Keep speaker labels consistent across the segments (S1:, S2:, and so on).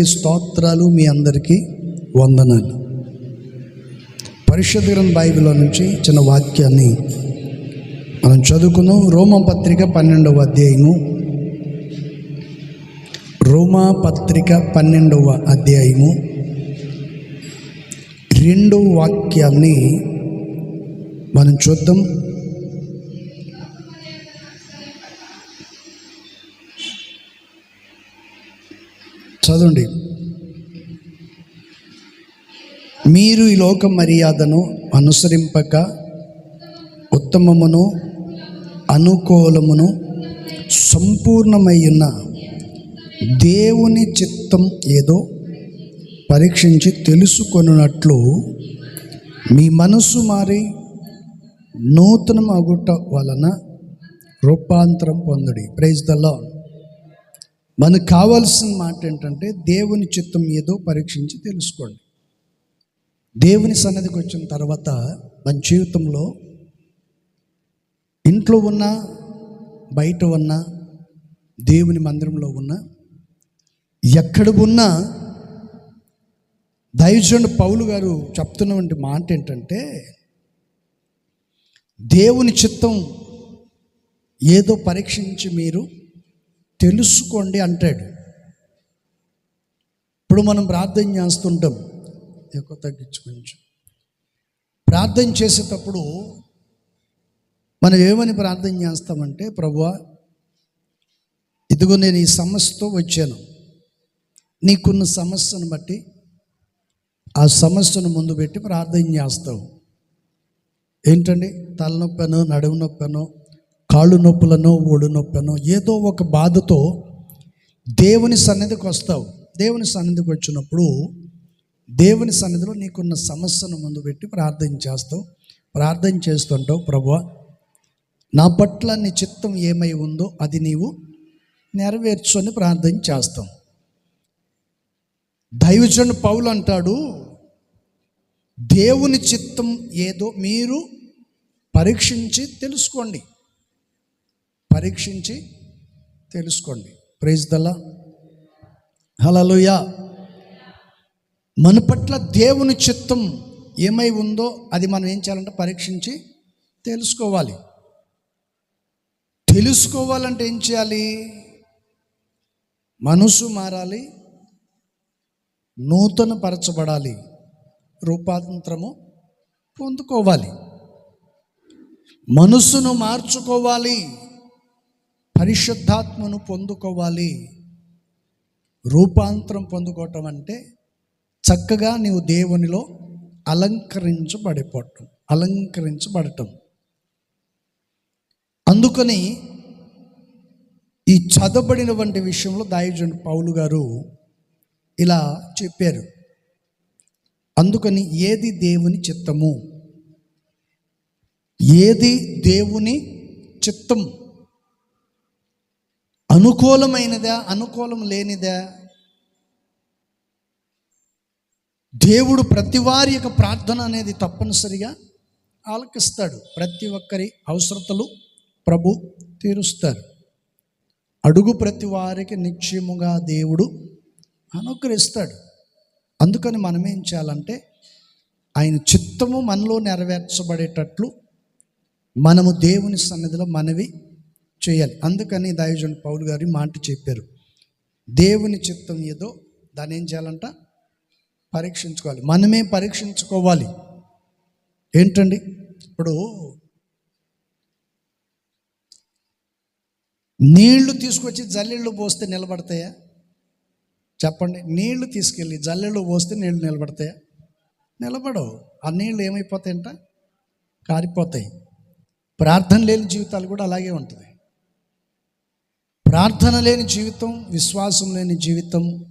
S1: అందరికీ స్తోత్రాలు మీ అందరికీ వందనాలు. పరిశుద్ధ గ్రంథ బైబిల్లో నుంచి చిన్న వాక్యాన్ని మనం చదువుకున్నాం రోమా పత్రిక పన్నెండవ అధ్యాయము. రోమా పత్రిక పన్నెండవ అధ్యాయము. రెండవ వాక్యాన్ని మనం చూద్దాం. చదవండి. మీరు ఈ లోక మర్యాదను అనుసరింపక ఉత్తమమును అనుకూలమును సంపూర్ణమయ్యున్న దేవుని చిత్తం ఏదో పరీక్షించి తెలుసుకొనున్నట్లు మీ మనసు మారి నూతనం అగుట వలన రూపాంతరం పొందడి. ప్రైజ్ ద లార్డ్ మనకు కావాల్సిన మాట ఏంటంటే దేవుని చిత్తం ఏదో పరీక్షించి తెలుసుకోండి. దేవుని సన్నదికి వచ్చిన తర్వాత మన జీవితంలో ఇంట్లో ఉన్న బయట ఉన్న దేవుని మందిరంలో ఉన్న ఎక్కడ ఉన్నా దైవజనుడు పౌలు గారు చెప్తున్నటువంటి మాట ఏంటంటే దేవుని చిత్తం ఏదో పరీక్షించి మీరు తెలుసుకోండి అంటాడు. ఇప్పుడు మనం ప్రార్థన చేస్తుంటాం. ఎక్కువ తగ్గించు కొంచెం ప్రార్థన చేసేటప్పుడు మనం ఏమని ప్రార్థన చేస్తామంటే ప్రభువా ఇదిగో నేను ఈ సమస్యతో వచ్చాను. నీకున్న సమస్యను బట్టి ఆ సమస్యను ముందు పెట్టి ప్రార్థన చేస్తావు. ఏంటండి? తలనొప్పనో నడుము నొప్పనో కాళ్ళు నొప్పులను ఒడు నొప్పనో ఏదో ఒక బాధతో దేవుని సన్నిధికి వస్తావు. దేవుని సన్నిధికి వచ్చినప్పుడు దేవుని సన్నిధిలో నీకున్న సమస్యను ముందు పెట్టి ప్రార్థన చేస్తావు. ప్రార్థన చేస్తుంటావు ప్రభు నా పట్ల నీ చిత్తం ఏమై ఉందో అది నీవు నెరవేర్చుని ప్రార్థన చేస్తాం. దైవజన్ పౌలు అంటాడు దేవుని చిత్తం ఏదో మీరు పరీక్షించి తెలుసుకోండి. పరీక్షించి తెలుసుకోండి. ప్రైజ్ దల్లా హలలుయా మన పట్ల దేవుని చిత్తం ఏమై ఉందో అది మనం ఏం చేయాలంటే పరీక్షించి తెలుసుకోవాలి. తెలుసుకోవాలంటే ఏం చేయాలి? మనసు మారాలి. నూతన పరచబడాలి. రూపాంతరము పొందుకోవాలి. మనసును మార్చుకోవాలి. పరిశుద్ధాత్మను పొందుకోవాలి. రూపాంతరం పొందుకోవటం అంటే చక్కగా నీవు దేవునిలో అలంకరించబడిపోవటం అలంకరించబడటం. అందుకని ఈ చదబడిన వంటి విషయంలో దాయుజన్ పౌలు గారు ఇలా చెప్పారు. అందుకని ఏది దేవుని చిత్తము? ఏది దేవుని చిత్తం అనుకూలమైనదా అనుకూలం లేనిదా? దేవుడు ప్రతి వారి యొక్క ప్రార్థన అనేది తప్పనిసరిగా ఆలకిస్తాడు. ప్రతి ఒక్కరి అవసరతలు ప్రభు తీరుస్తారు. అడుగు ప్రతి వారికి నిశ్చయముగా దేవుడు అనుగ్రహిస్తాడు. అందుకని మనం ఏం చేయాలంటే ఆయన చిత్తము మనలో నెరవేర్చబడేటట్లు మనము దేవుని సన్నిధిలో మనవి చేయాలి. అందుకని దైవజన్ పౌలు గారి మాట చెప్పారు. దేవుని చిత్తం ఏదో దాన్ని ఏం చేయాలంట? పరీక్షించుకోవాలి. మనమే పరీక్షించుకోవాలి. ఏంటండి? ఇప్పుడు నీళ్ళు తీసుకొచ్చి జల్లెళ్ళు పోస్తే నిలబడతాయా? చెప్పండి. నీళ్ళు తీసుకెళ్ళి జల్లెళ్ళు పోస్తే నీళ్ళు నిలబడతాయా? నిలబడవు. ఆ నీళ్ళు ఏమైపోతాయంట? కారిపోతాయి. ప్రార్థన లేని జీవితాలు కూడా అలాగే ఉంటుంది. ప్రార్థన లేని జీవితం విశ్వాసం లేని జీవితం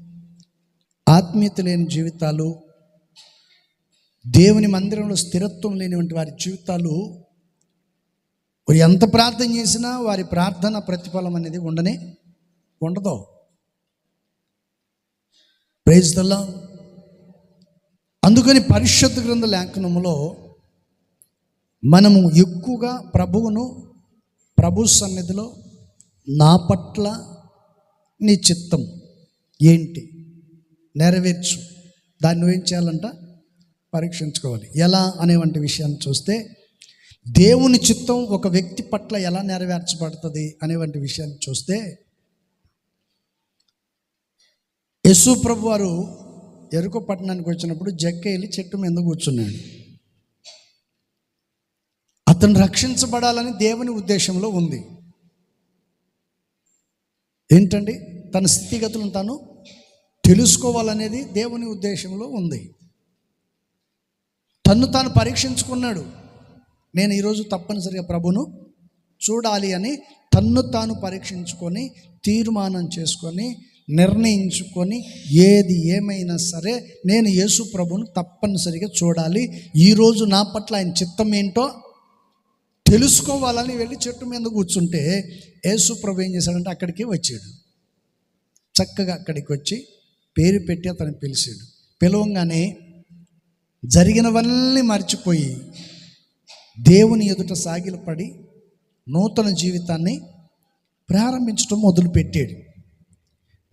S1: ఆత్మీయత లేని జీవితాలు దేవుని మందిరంలో స్థిరత్వం లేనివంటి వారి జీవితాలు వారు ఎంత ప్రార్థన చేసినా వారి ప్రార్థన ప్రతిఫలం అనేది ఉండనే ఉండదు. ప్రైజ్ దల్లా అందుకని పరిశుద్ధ గ్రంథ లేఖనములో మనము ఎక్కువగా ప్రభువును ప్రభు సన్నిధిలో నా పట్ల నీ చిత్తం ఏంటి? నెరవేర్చు. దాన్ని నువ్వేం చేయాలంట? పరీక్షించుకోవాలి. ఎలా అనేవంటి విషయాన్ని చూస్తే దేవుని చిత్తం ఒక వ్యక్తి పట్ల ఎలా నెరవేర్చబడుతుంది అనేవంటి విషయాన్ని చూస్తే యశు ప్రభు వారు ఎరుక పట్టణానికి వచ్చినప్పుడు జక్కేలి చెట్టు మీద కూర్చున్నాడు? అతను రక్షించబడాలని దేవుని ఉద్దేశంలో ఉంది. ఏంటండి? తన స్థితిగతులను తను తెలుసుకోవాలనేది దేవుని ఉద్దేశంలో ఉంది. తన్ను తాను పరీక్షించుకున్నాడు. నేను ఈరోజు తప్పనిసరిగా ప్రభును చూడాలి అని తన్ను తాను పరీక్షించుకొని తీర్మానం చేసుకొని నిర్ణయించుకొని ఏది ఏమైనా సరే నేను యేసు ప్రభును తప్పనిసరిగా చూడాలి. ఈరోజు నా పట్ల ఆయన చిత్తం ఏంటో తెలుసుకోవాలని వెళ్ళి చెట్టు మీద కూర్చుంటే యేసు ప్రభు ఏం చేశాడంటే అక్కడికి వచ్చాడు. చక్కగా అక్కడికి వచ్చి పేరు పెట్టి అతను పిలిచాడు. పిలవంగానే జరిగినవన్నీ మర్చిపోయి దేవుని ఎదుట సాగిలపడి నూతన జీవితాన్ని ప్రారంభించడం మొదలుపెట్టాడు.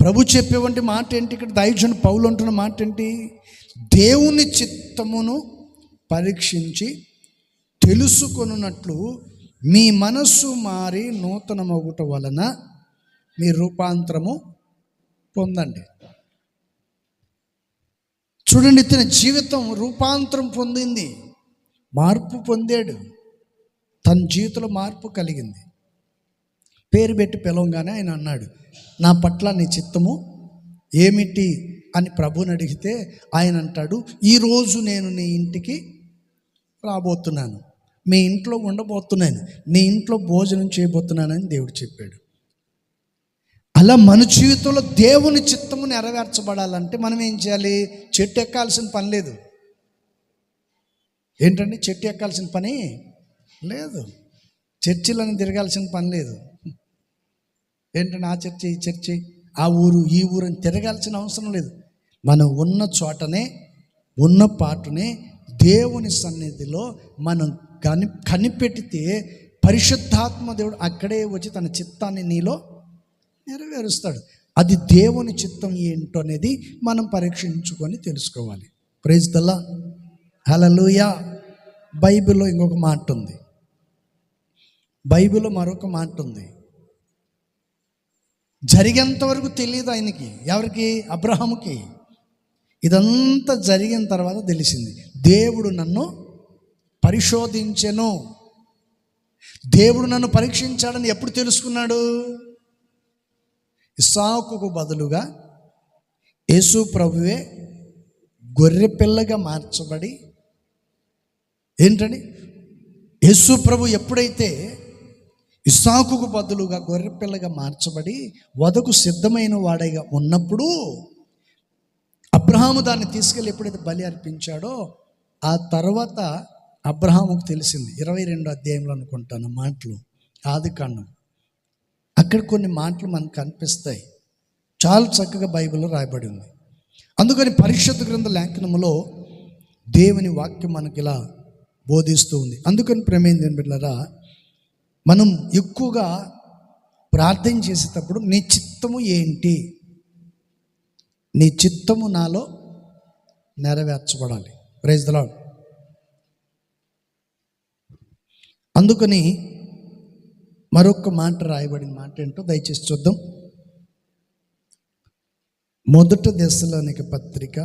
S1: ప్రభు చెప్పేవంటి మాట ఏంటి? ఇక్కడ దైవజన్ పౌలు అంటున్న మాట ఏంటి? దేవుని చిత్తమును పరీక్షించి తెలుసుకొనున్నట్లు మీ మనస్సు మారి నూతనమగుట వలన మీ రూపాంతరము పొందండి. చూడండి ఇతని జీవితం రూపాంతరం పొందింది మార్పు పొందాడు తన జీవితంలో మార్పు కలిగింది. పేరు పెట్టి పిలవగానే ఆయన అన్నాడు నా పట్ల నీ చిత్తము ఏమిటి? అని ప్రభుని అడిగితే ఆయన అంటాడు ఈరోజు నేను నీ ఇంటికి రాబోతున్నాను. మీ ఇంట్లో ఉండబోతున్నాను నీ ఇంట్లో భోజనం చేయబోతున్నానని దేవుడు చెప్పాడు. అలా మన జీవితంలో దేవుని చిత్తము నెరవేర్చబడాలంటే మనం ఏం చేయాలి? చెట్టు ఎక్కాల్సిన పని లేదు. ఏంటండి? చెట్టు ఎక్కాల్సిన పని లేదు. చర్చిలను తిరగాల్సిన పని లేదు. ఏంటంటే ఆ చర్చి ఈ చర్చి ఆ ఊరు ఈ ఊరు అని తిరగాల్సిన అవసరం లేదు. మనం ఉన్న చోటనే ఉన్న పాటునే దేవుని సన్నిధిలో మనం కని కనిపెట్టితే పరిశుద్ధాత్మ దేవుడు అక్కడే వచ్చి తన చిత్తాన్ని నీలో నెరవేరుస్తాడు. అది దేవుని చిత్తం ఏంటో అనేది మనం పరీక్షించుకొని తెలుసుకోవాలి. ప్రైజ్ దల్లా హలలుయా బైబిల్లో ఇంకొక మాట ఉంది. బైబిల్లో మరొక మాట ఉంది. జరిగేంత వరకు తెలియదు ఆయనకి. ఎవరికి? అబ్రహాముకి. ఇదంతా జరిగిన తర్వాత తెలిసింది. దేవుడు నన్ను పరిశోధించెను. దేవుడు నన్ను పరీక్షించాడని ఎప్పుడు తెలుసుకున్నాడు? ఇసాకుకు బదులుగా యేసు ప్రభువే గొర్రె పిల్లగా మార్చబడి ఏంటండి? యేసు ప్రభు ఎప్పుడైతే ఇసాకుకు బదులుగా గొర్రె పిల్లగా మార్చబడి వదకు సిద్ధమైన వాడైగా ఉన్నప్పుడు అబ్రహాము దాన్ని తీసుకెళ్ళి ఎప్పుడైతే బలి అర్పించాడో ఆ తర్వాత అబ్రహాముకు తెలిసింది. ఇరవై రెండు అధ్యాయంలో అనుకుంటాను మాటలు. ఆది కాండం. అక్కడ కొన్ని మాటలు మనకు కనిపిస్తాయి. చాలా చక్కగా బైబిల్లో రాయబడి ఉంది. అందుకని పరిషత్ గ్రంథ లేఖనములో దేవుని వాక్యం మనకి ఇలా బోధిస్తూ ఉంది. అందుకని ప్రమేంద్ర బిడ్డలారా మనం ఎక్కువగా ప్రార్థన చేసేటప్పుడు నీ చిత్తము ఏంటి? నీ చిత్తము నాలో నెరవేర్చబడాలి. ప్రైజ్ దలాడు అందుకని మరొక మాట రాయబడిన మాట ఏంటో దయచేసి చూద్దాం. మొదట దశలోనికి పత్రిక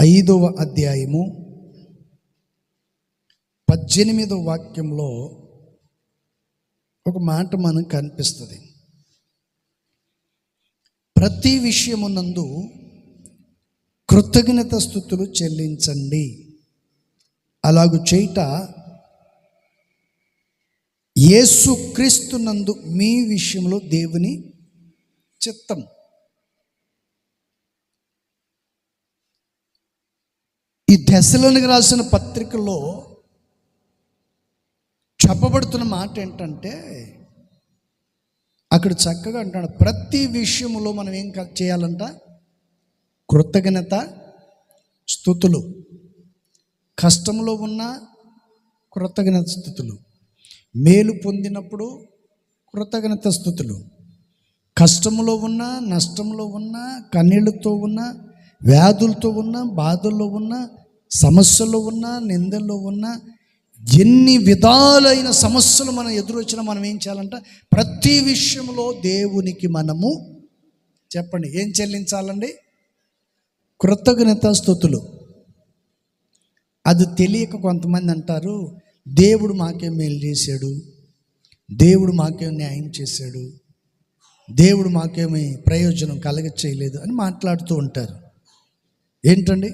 S1: ఐదవ అధ్యాయము పద్దెనిమిదవ వాక్యంలో ఒక మాట మనకు కనిపిస్తుంది. ప్రతి విషయమునందు కృతజ్ఞత స్థుతులు చెల్లించండి. అలాగు చేయుట యేసుక్రీస్తునందు మీ విషయంలో దేవుని చిత్తం. ఈ దశలోనికి రాసిన పత్రికలో చెప్పబడుతున్న మాట ఏంటంటే అక్కడ చక్కగా అంటాడు ప్రతి విషయంలో మనం ఏం చేయాలంట? కృతజ్ఞత స్థుతులు. కష్టంలో ఉన్న కృతజ్ఞత స్థుతులు. మేలు పొందినప్పుడు కృతజ్ఞత స్థుతులు. కష్టంలో ఉన్నా నష్టంలో ఉన్నా కన్నీళ్ళతో ఉన్నా వ్యాధులతో ఉన్నా బాధల్లో ఉన్నా సమస్యల్లో ఉన్నా నిందల్లో ఉన్నా ఎన్ని విధాలైన సమస్యలు మనం ఎదురొచ్చినా మనం ఏం చేయాలంట ప్రతి విషయంలో దేవునికి మనము చెప్పండి ఏం చెల్లించాలండి? కృతజ్ఞత స్థుతులు. అది తెలియక కొంతమంది అంటారు దేవుడు మాకేం మేలు చేశాడు? దేవుడు మాకేం న్యాయం చేశాడు? దేవుడు మాకేమి ప్రయోజనం కలగ చేయలేదు అని మాట్లాడుతూ ఉంటారు. ఏంటండి?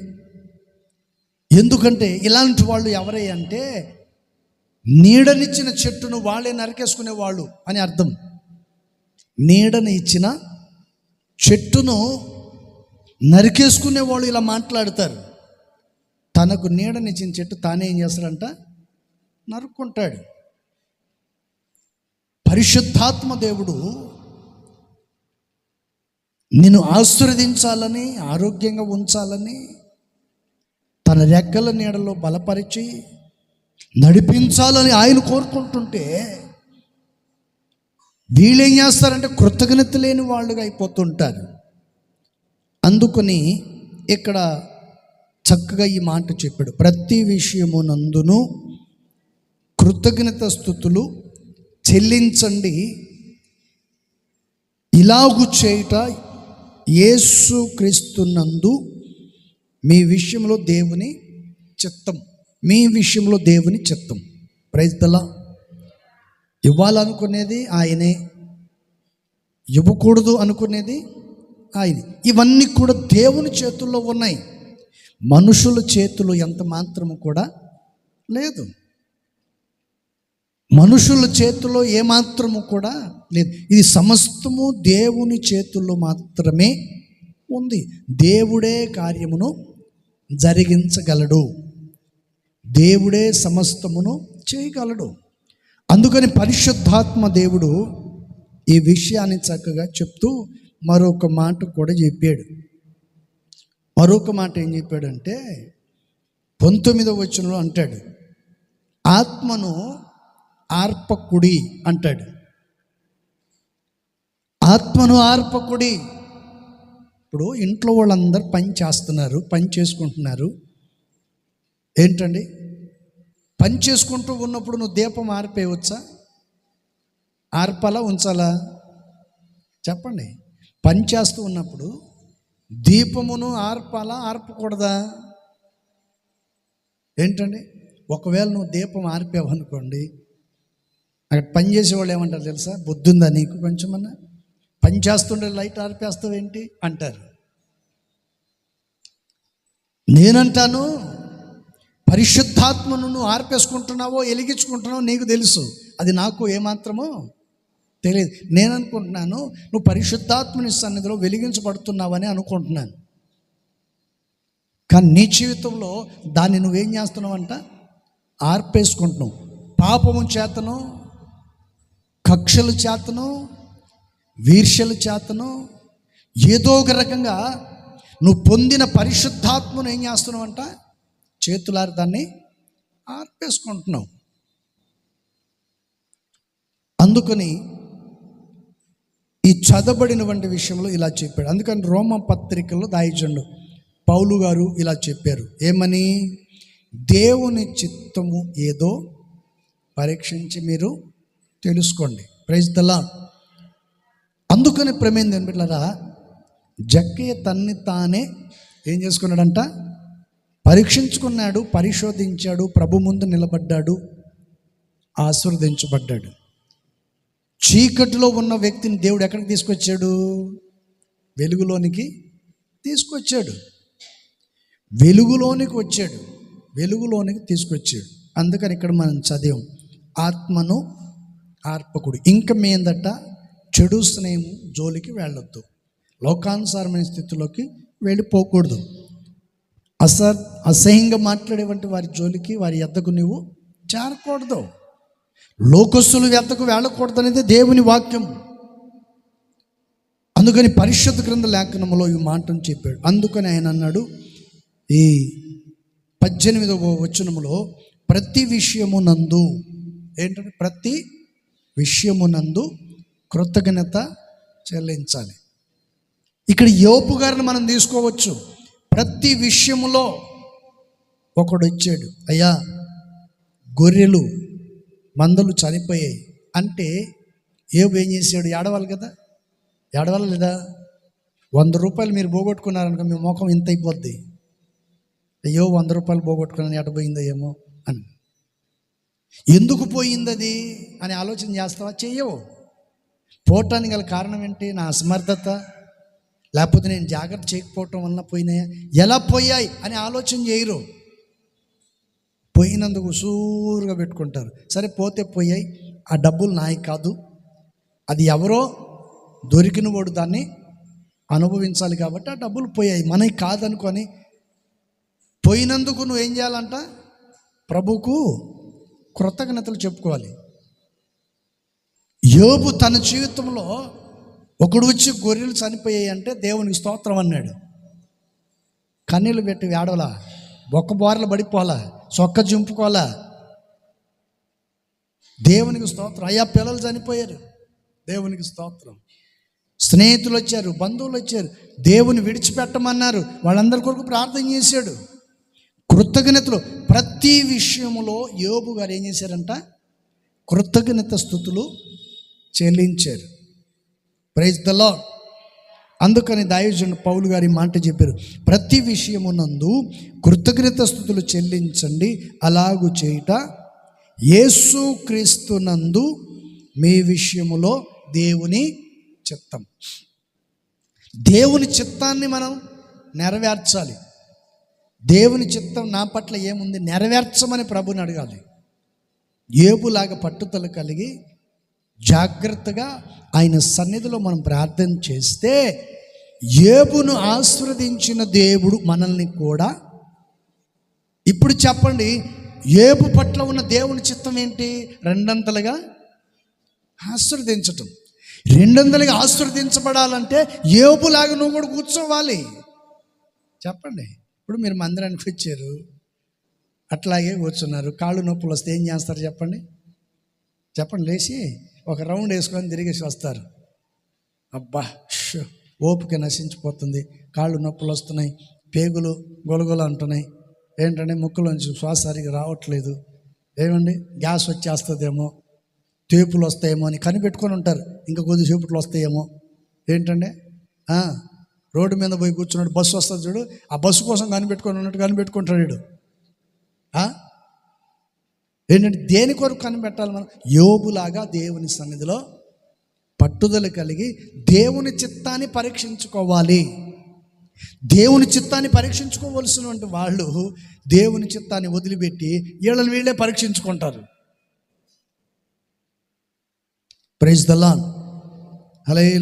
S1: ఎందుకంటే ఇలాంటి వాళ్ళు ఎవరై అంటే నీడనిచ్చిన చెట్టును వాళ్ళే నరికేసుకునే వాళ్ళు అని అర్థం. నీడని ఇచ్చిన చెట్టును నరికేసుకునే వాళ్ళు ఇలా మాట్లాడతారు. తనకు నీడనిచ్చిన చెట్టు తానే ఏం చేస్తాడంట? నరుక్కుంటాడు. పరిశుద్ధాత్మ దేవుడు నిన్ను ఆశీర్వదించాలని ఆరోగ్యంగా ఉంచాలని తన రెక్కల నీడలో బలపరిచి నడిపించాలని ఆయన కోరుకుంటుంటే వీళ్ళేం చేస్తారంటే కృతజ్ఞత లేని వాళ్ళుగా అయిపోతుంటారు. అందుకని ఇక్కడ చక్కగా ఈ మాట చెప్పాడు. ప్రతి విషయమునందును కృతజ్ఞత స్థుతులు చెల్లించండి. ఇలాగు చేయుట యేసు క్రీస్తునందు మీ విషయంలో దేవుని చిత్తం. మీ విషయంలో దేవుని చిత్తం ప్రైజ్తలా ఇవ్వాలనుకునేది ఆయనే. ఇవ్వకూడదు అనుకునేది ఆయన. ఇవన్నీ కూడా దేవుని చేతుల్లో ఉన్నాయి. మనుషుల చేతులు ఎంత మాత్రము కూడా లేదు. మనుషుల చేతుల్లో ఏమాత్రము కూడా లేదు. ఇది సమస్తము దేవుని చేతుల్లో మాత్రమే ఉంది. దేవుడే కార్యమును జరిగించగలడు. దేవుడే సమస్తమును చేయగలడు. అందుకని పరిశుద్ధాత్మ దేవుడు ఈ విషయాన్ని చక్కగా చెప్తూ మరొక మాట కూడా చెప్పాడు. మరొక మాట ఏం చెప్పాడంటే పంతొమ్మిదవ వచనంలో అంటాడు ఆత్మను ఆర్పకుడి అంటాడు. ఆత్మను ఆర్పకుడి. ఇప్పుడు ఇంట్లో వాళ్ళందరూ పని చేస్తున్నారు పని చేసుకుంటున్నారు. ఏంటండి? పని చేసుకుంటూ ఉన్నప్పుడు నువ్వు దీపం ఆర్పేయవచ్చా ఆర్పాలా ఉంచాలా? చెప్పండి. పని చేస్తూ ఉన్నప్పుడు దీపమును ఆర్పాలా ఆర్పకూడదా? ఏంటండి? ఒకవేళ నువ్వు దీపం ఆర్పావు అనుకోండి అక్కడ పని చేసేవాళ్ళు ఏమంటారు తెలుసా? బుద్ధుందా నీకు కొంచెమన్నా? పని చేస్తుండే లైట్ ఆర్పేస్తావు ఏంటి అంటారు. నేనంటాను పరిశుద్ధాత్మను నువ్వు ఆర్పేసుకుంటున్నావో ఎలిగించుకుంటున్నావో నీకు తెలుసు. అది నాకు ఏమాత్రమో తెలియదు. నేను అనుకుంటున్నాను నువ్వు పరిశుద్ధాత్మని సన్నిధిలో వెలిగించబడుతున్నావని అనుకుంటున్నాను. కానీ నీ జీవితంలో దాన్ని నువ్వేం చేస్తున్నావంట? ఆర్పేసుకుంటున్నావు. పాపము చేతను కక్షల చేతను వీర్షల చేతను ఏదో ఒక రకంగా నువ్వు పొందిన పరిశుద్ధాత్మను ఏం చేస్తున్నావంట? చేతులారి దాన్ని ఆర్పేసుకుంటున్నావు అందుకని ఈ చదవబడిన వంటి విషయంలో ఇలా చెప్పాడు. అందుకని రోమ పత్రికల్లో దాయిచండు. పౌలు గారు ఇలా చెప్పారు. ఏమని? దేవుని చిత్తము ఏదో పరీక్షించి మీరు తెలుసుకోండి. ప్రైజ్ దలా అందుకని ప్రమేయం బిడ్డలారా? జక్కయ్య తన్ని తానే ఏం చేసుకున్నాడంట? పరీక్షించుకున్నాడు పరిశోధించాడు ప్రభు ముందు నిలబడ్డాడు ఆశీర్వదించబడ్డాడు. చీకటిలో ఉన్న వ్యక్తిని దేవుడు ఎక్కడికి తీసుకొచ్చాడు? వెలుగులోనికి తీసుకొచ్చాడు. వెలుగులోనికి వచ్చాడు. వెలుగులోనికి తీసుకొచ్చాడు. అందుకని ఇక్కడ మనం చదివాం ఆత్మను ఆర్పకుడు. ఇంక మీదట చెడు స్నేహం జోలికి వెళ్ళొద్దు. లోకానుసారమైన స్థితిలోకి వెళ్ళిపోకూడదు. అస అసహ్యంగా మాట్లాడేవంటి వారి జోలికి వారి ఎద్దకు నువ్వు చేరకూడదు. లోకస్తులు ఎద్దకు వెళ్ళకూడదు అనేది దేవుని వాక్యం. అందుకని పరిషత్ గ్రంథ లేఖనంలో ఈ మాటను చెప్పాడు. అందుకని ఆయన అన్నాడు ఈ పద్దెనిమిదవ వచనములో ప్రతి విషయమునందు ఏంటంటే ప్రతి విషయమునందు కృతజ్ఞత చెల్లించాలి. ఇక్కడ యోపు గారిని మనం తీసుకోవచ్చు. ప్రతి విషయంలో ఒకడు వచ్చాడు అయ్యా గొర్రెలు మందలు చనిపోయాయి అంటే ఏ ఏం చేసాడు ఏడవాలి కదా? ఏడవాలి లేదా? వంద రూపాయలు మీరు పోగొట్టుకున్నారనుకో మీ ముఖం ఇంత అయిపోద్ది. అయ్యో వంద రూపాయలు పోగొట్టుకున్నాను ఎట పోయిందో ఏమో అని. ఎందుకు పోయింది అది? అని ఆలోచన చేస్తావా? చెయ్యవు. పోవటానికి గల కారణం ఏంటి? నా అసమర్థత? లేకపోతే నేను జాగ్రత్త చేయకపోవటం వలన పోయినాయా? ఎలా పోయాయి అని ఆలోచన చేయరు. పోయినందుకు సూరుగా పెట్టుకుంటారు. సరే పోతే పోయాయి. ఆ డబ్బులు నాయి కాదు. అది ఎవరో దొరికిన వాడు దాన్ని అనుభవించాలి కాబట్టి ఆ డబ్బులు పోయాయి. మనకి కాదనుకొని పోయినందుకు నువ్వు ఏం చేయాలంట? ప్రభుకు కృతజ్ఞతలు చెప్పుకోవాలి. యోబు తన జీవితంలో ఒకడు వచ్చి గొర్రెలు చనిపోయాయి అంటే దేవునికి స్తోత్రం అన్నాడు. కన్నీళ్ళు పెట్టి వేడవలా బొక్క బోరలు పడిపోలా సొక్క చింపుకోవాలా దేవునికి స్తోత్రం. అయ్యా పిల్లలు చనిపోయారు. దేవునికి స్తోత్రం. స్నేహితులు వచ్చారు బంధువులు వచ్చారు. దేవుని విడిచిపెట్టమన్నారు. వాళ్ళందరి కొరకు ప్రార్థన చేశాడు. కృతజ్ఞతలు. ప్రతి విషయములో యోబు గారు ఏం చేశారంట? కృతజ్ఞత స్థుతులు చెల్లించారు. ప్రైజ్ ద లాడ్ అందుకని దాయుజుడు పౌలు గారి మాట చెప్పారు. ప్రతి విషయమునందు కృతజ్ఞత స్థుతులు చెల్లించండి. అలాగు చేయుట యేసు క్రీస్తునందు మీ విషయములో దేవుని చిత్తం. దేవుని చిత్తాన్ని మనం నెరవేర్చాలి. దేవుని చిత్తం నా పట్ల ఏముంది? నెరవేర్చమని ప్రభుని అడగాలి. ఏబులాగా పట్టుదల కలిగి జాగ్రత్తగా ఆయన సన్నిధిలో మనం ప్రార్థన చేస్తే ఏబును ఆస్వాదించిన దేవుడు మనల్ని కూడా. ఇప్పుడు చెప్పండి ఏబు పట్ల ఉన్న దేవుని చిత్తం ఏంటి? రెండంతలుగా ఆస్వాదించటం రెండొందలుగా ఆస్వాదించబడాలంటే ఏబులాగా నువ్వు కూడా కూర్చోవాలి. చెప్పండి ఇప్పుడు మీరు మందిరానికి వచ్చారు అట్లాగే కూర్చున్నారు కాళ్ళు నొప్పులు వస్తే ఏం చేస్తారు చెప్పండి? చెప్పండి లేచి ఒక రౌండ్ వేసుకొని తిరిగేసి వస్తారు. అబ్బా షో, ఓపిక నశించిపోతుంది. కాళ్ళు నొప్పులు వస్తున్నాయి పేగులు గొలగొలు అంటున్నాయి. ఏంటంటే ముక్కులోంచి శ్వాస సరిగా రావట్లేదు. ఏమండి? గ్యాస్ వచ్చేస్తుందేమో తేపులు వస్తాయేమో అని కనిపెట్టుకొని ఉంటారు. ఇంకా కొద్దిసేపట్లో వస్తాయేమో. ఏంటంటే రోడ్డు మీద పోయి కూర్చున్నాడు బస్సు వస్తుంది చూడు. ఆ బస్సు కోసం కనిపెట్టుకొని ఉన్నట్టు కనిపెట్టుకుంటాడు ఏంటంటే దేని కొరకు కనిపెట్టాలి మనం? యోబులాగా దేవుని సన్నిధిలో పట్టుదల కలిగి దేవుని చిత్తాన్ని పరీక్షించుకోవాలి. దేవుని చిత్తాన్ని పరీక్షించుకోవలసినటువంటి వాళ్ళు దేవుని చిత్తాన్ని వదిలిపెట్టి వీళ్ళని వీళ్ళే పరీక్షించుకుంటారు. ప్రైజ్ దలాన్ హలే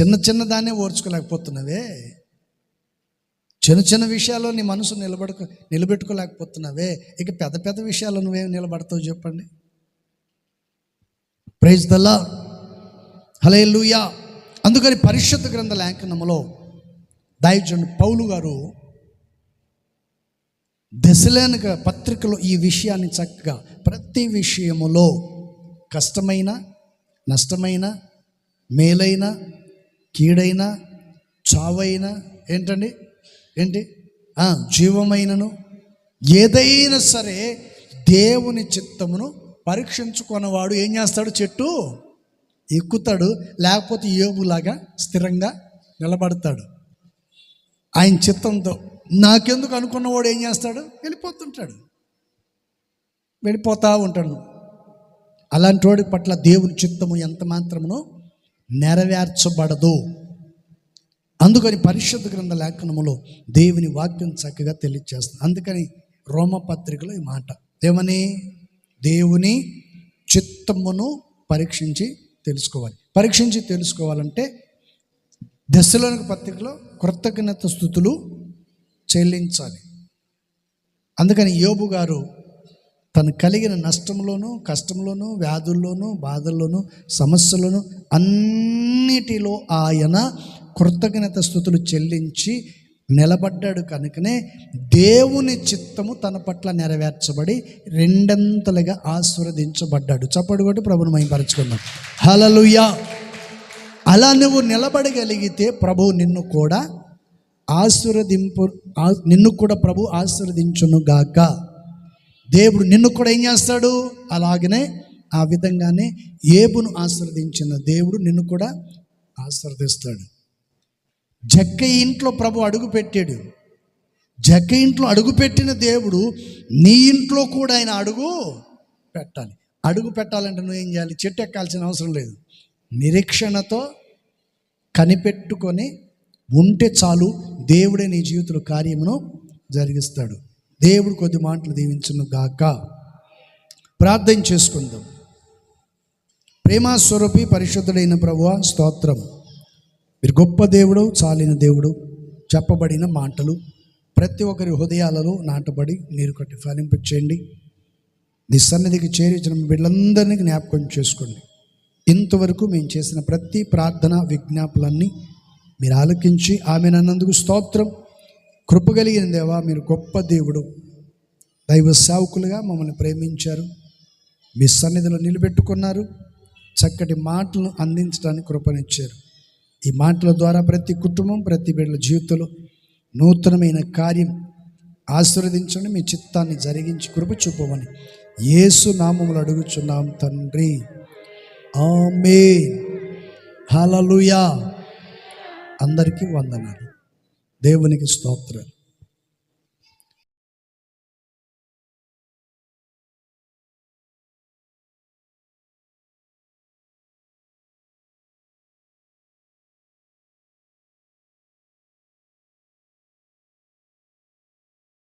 S1: చిన్న చిన్న దాన్నే ఓర్చుకోలేకపోతున్నవే. చిన్న చిన్న విషయాల్లో నీ మనసు నిలబడుకో నిలబెట్టుకోలేకపోతున్నావే. ఇక పెద్ద పెద్ద విషయాల్లో నువ్వేం నిలబడతావు చెప్పండి. ప్రైజ్ దల్లా హలే లూయా అందుకని పరిశుద్ధ గ్రంథ లేఖనములో దైవజన్ పౌలు గారు దశలేని పత్రికలో ఈ విషయాన్ని చక్కగా ప్రతి విషయములో కష్టమైన నష్టమైన మేలైన కీడైన చావైన ఏంటండి? ఏంటి? జీవమైనను ఏదైనా సరే దేవుని చిత్తమును పరీక్షించుకున్నవాడు ఏం చేస్తాడు? చెట్టు ఎక్కుతాడు. లేకపోతే ఏబులాగా స్థిరంగా నిలబడతాడు. ఆయన చిత్తంతో నాకెందుకు అనుకున్నవాడు ఏం చేస్తాడు? వెళ్ళిపోతుంటాడు. వెళ్ళిపోతా ఉంటాడు. అలాంటి వాడి పట్ల దేవుని చిత్తము ఎంత మాత్రమునో నెరవేర్చబడదు. అందుకని పరిశుద్ధ గ్రంథ లేఖనములో దేవుని వాక్యం చక్కగా తెలియజేస్తుంది అందుకని రోమపత్రికలో ఈ మాట ఏమని? దేవుని చిత్తమును పరీక్షించి తెలుసుకోవాలి. పరీక్షించి తెలుసుకోవాలంటే దశలోని పత్రికలో కృతజ్ఞత స్థుతులు చెల్లించాలి. అందుకని యోబు గారు తను కలిగిన నష్టంలోనూ కష్టంలోనూ వ్యాధుల్లోనూ బాధల్లోనూ సమస్యలోనూ అన్నిటిలో ఆయన కృతజ్ఞత స్థుతులు చెల్లించి నిలబడ్డాడు కనుకనే దేవుని చిత్తము తన పట్ల నెరవేర్చబడి రెండంతలుగా ఆశీర్వదించబడ్డాడు. చప్పడు కొట్టి ప్రభుని మైపరచుకుందాం హలలుయా అలా నువ్వు నిలబడగలిగితే ప్రభు నిన్ను కూడా ఆశీర్వదింపు నిన్ను కూడా ప్రభు ఆశీర్వదించును గాక. దేవుడు నిన్ను కూడా ఏం చేస్తాడు? అలాగనే ఆ విధంగానే ఏబును ఆశీర్వదించిన దేవుడు నిన్ను కూడా ఆశీర్వదిస్తాడు. జక్క ఇంట్లో ప్రభు అడుగు పెట్టాడు. జక్క ఇంట్లో అడుగు పెట్టిన దేవుడు నీ ఇంట్లో కూడా ఆయన అడుగు పెట్టాలి. అడుగు పెట్టాలంటే నువ్వు ఏం చేయాలి? చెట్టు ఎక్కాల్సిన అవసరం లేదు. నిరీక్షణతో కనిపెట్టుకొని ఉంటే చాలు దేవుడే నీ జీవితంలో కార్యమును జరిగిస్తాడు. దేవుడు కొద్ది మాటలు దీవించును గాక. ప్రార్థన చేసుకుందాం. ప్రేమాస్వరూపి పరిశుద్ధుడైన ప్రభువ స్తోత్రం. మీరు గొప్ప దేవుడు చాలిన దేవుడు చెప్పబడిన మాటలు ప్రతి ఒక్కరి హృదయాలలో నాటబడి నీరు కట్టి ఫలింపచేయండి నీ సన్నిధికి చేరించిన వీళ్ళందరినీ జ్ఞాపకం చేసుకోండి. ఇంతవరకు మేము చేసిన ప్రతి ప్రార్థన విజ్ఞాపనలన్నీ మీరు ఆలకించి ఆమె నన్నందుకు స్తోత్రం కృపగలిగిన దేవా మీరు గొప్ప దేవుడు. దైవ సేవకులుగా మమ్మల్ని ప్రేమించారు. మీ సన్నిధిలో నిలబెట్టుకున్నారు. చక్కటి మాటలను అందించడానికి కృపనిచ్చారు. ఈ మాటల ద్వారా ప్రతి కుటుంబం ప్రతి బిడ్డల జీవితంలో నూతనమైన కార్యం ఆశీర్వదించండి. మీ చిత్తాన్ని జరిగించి కృప చూపమని యేసు నామములు అడుగుచున్నాం తండ్రి. ఆమె హలలుయా అందరికీ వందనాలు. దేవునికి స్తోత్రం